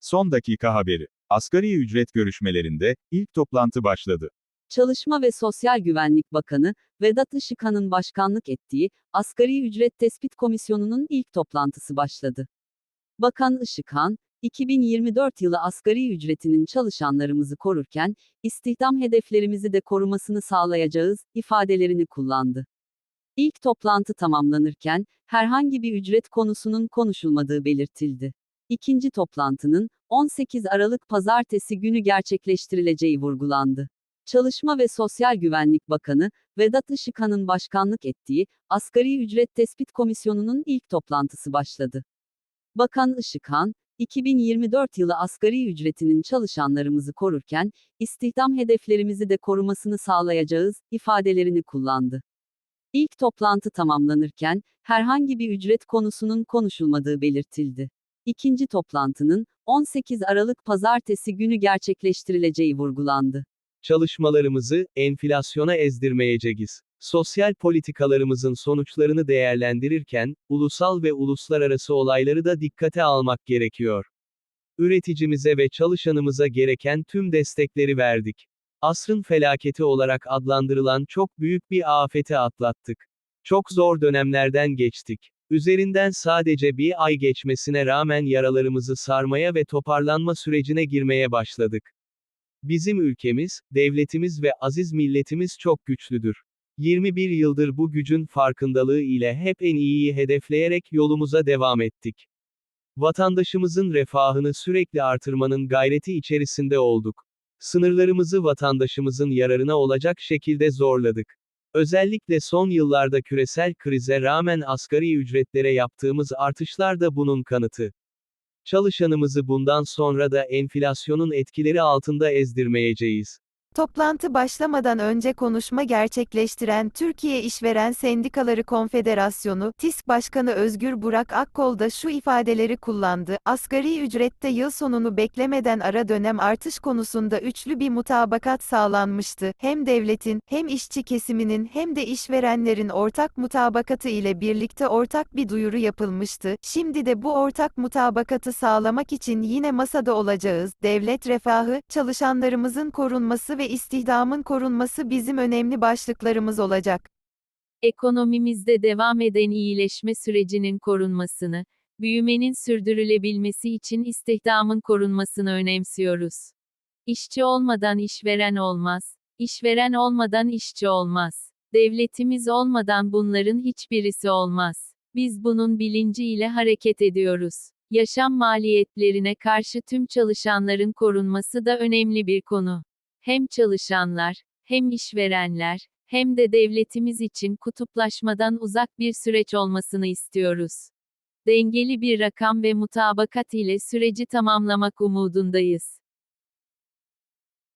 Son dakika haberi. Asgari ücret görüşmelerinde ilk toplantı başladı. Çalışma ve Sosyal Güvenlik Bakanı, Vedat Işıkhan'ın başkanlık ettiği, Asgari Ücret Tespit Komisyonu'nun ilk toplantısı başladı. Bakan Işıkhan, 2024 yılı asgari ücretinin çalışanlarımızı korurken, istihdam hedeflerimizi de korumasını sağlayacağız, ifadelerini kullandı. İlk toplantı tamamlanırken, herhangi bir ücret konusunun konuşulmadığı belirtildi. İkinci toplantının, 18 Aralık Pazartesi günü gerçekleştirileceği vurgulandı. Çalışma ve Sosyal Güvenlik Bakanı, Vedat Işıkhan'ın başkanlık ettiği, Asgari Ücret Tespit Komisyonu'nun ilk toplantısı başladı. Bakan Işıkhan, 2024 yılı asgari ücretinin çalışanlarımızı korurken, istihdam hedeflerimizi de korumasını sağlayacağız, ifadelerini kullandı. İlk toplantı tamamlanırken, herhangi bir ücret konusunun konuşulmadığı belirtildi. İkinci toplantının, 18 Aralık Pazartesi günü gerçekleştirileceği vurgulandı. Çalışmalarımızı, enflasyona ezdirmeyeceğiz. Sosyal politikalarımızın sonuçlarını değerlendirirken, ulusal ve uluslararası olayları da dikkate almak gerekiyor. Üreticimize ve çalışanımıza gereken tüm destekleri verdik. Asrın felaketi olarak adlandırılan çok büyük bir afeti atlattık. Çok zor dönemlerden geçtik. Üzerinden sadece bir ay geçmesine rağmen yaralarımızı sarmaya ve toparlanma sürecine girmeye başladık. Bizim ülkemiz, devletimiz ve aziz milletimiz çok güçlüdür. 21 yıldır bu gücün farkındalığı ile hep en iyiyi hedefleyerek yolumuza devam ettik. Vatandaşımızın refahını sürekli artırmanın gayreti içerisinde olduk. Sınırlarımızı vatandaşımızın yararına olacak şekilde zorladık. Özellikle son yıllarda küresel krize rağmen asgari ücretlere yaptığımız artışlar da bunun kanıtı. Çalışanımızı bundan sonra da enflasyonun etkileri altında ezdirmeyeceğiz. Toplantı başlamadan önce konuşma gerçekleştiren Türkiye İşveren Sendikaları Konfederasyonu, TİSK Başkanı Özgür Burak Akkol da şu ifadeleri kullandı. Asgari ücrette yıl sonunu beklemeden ara dönem artış konusunda üçlü bir mutabakat sağlanmıştı. Hem devletin, hem işçi kesiminin hem de işverenlerin ortak mutabakatı ile birlikte ortak bir duyuru yapılmıştı. Şimdi de bu ortak mutabakatı sağlamak için yine masada olacağız. Devlet refahı, çalışanlarımızın korunması ve istihdamın korunması bizim önemli başlıklarımız olacak. Ekonomimizde devam eden iyileşme sürecinin korunmasını, büyümenin sürdürülebilmesi için istihdamın korunmasını önemsiyoruz. İşçi olmadan işveren olmaz, işveren olmadan işçi olmaz. Devletimiz olmadan bunların hiçbirisi olmaz. Biz bunun bilinciyle hareket ediyoruz. Yaşam maliyetlerine karşı tüm çalışanların korunması da önemli bir konu. Hem çalışanlar, hem işverenler, hem de devletimiz için kutuplaşmadan uzak bir süreç olmasını istiyoruz. Dengeli bir rakam ve mutabakat ile süreci tamamlamak umudundayız.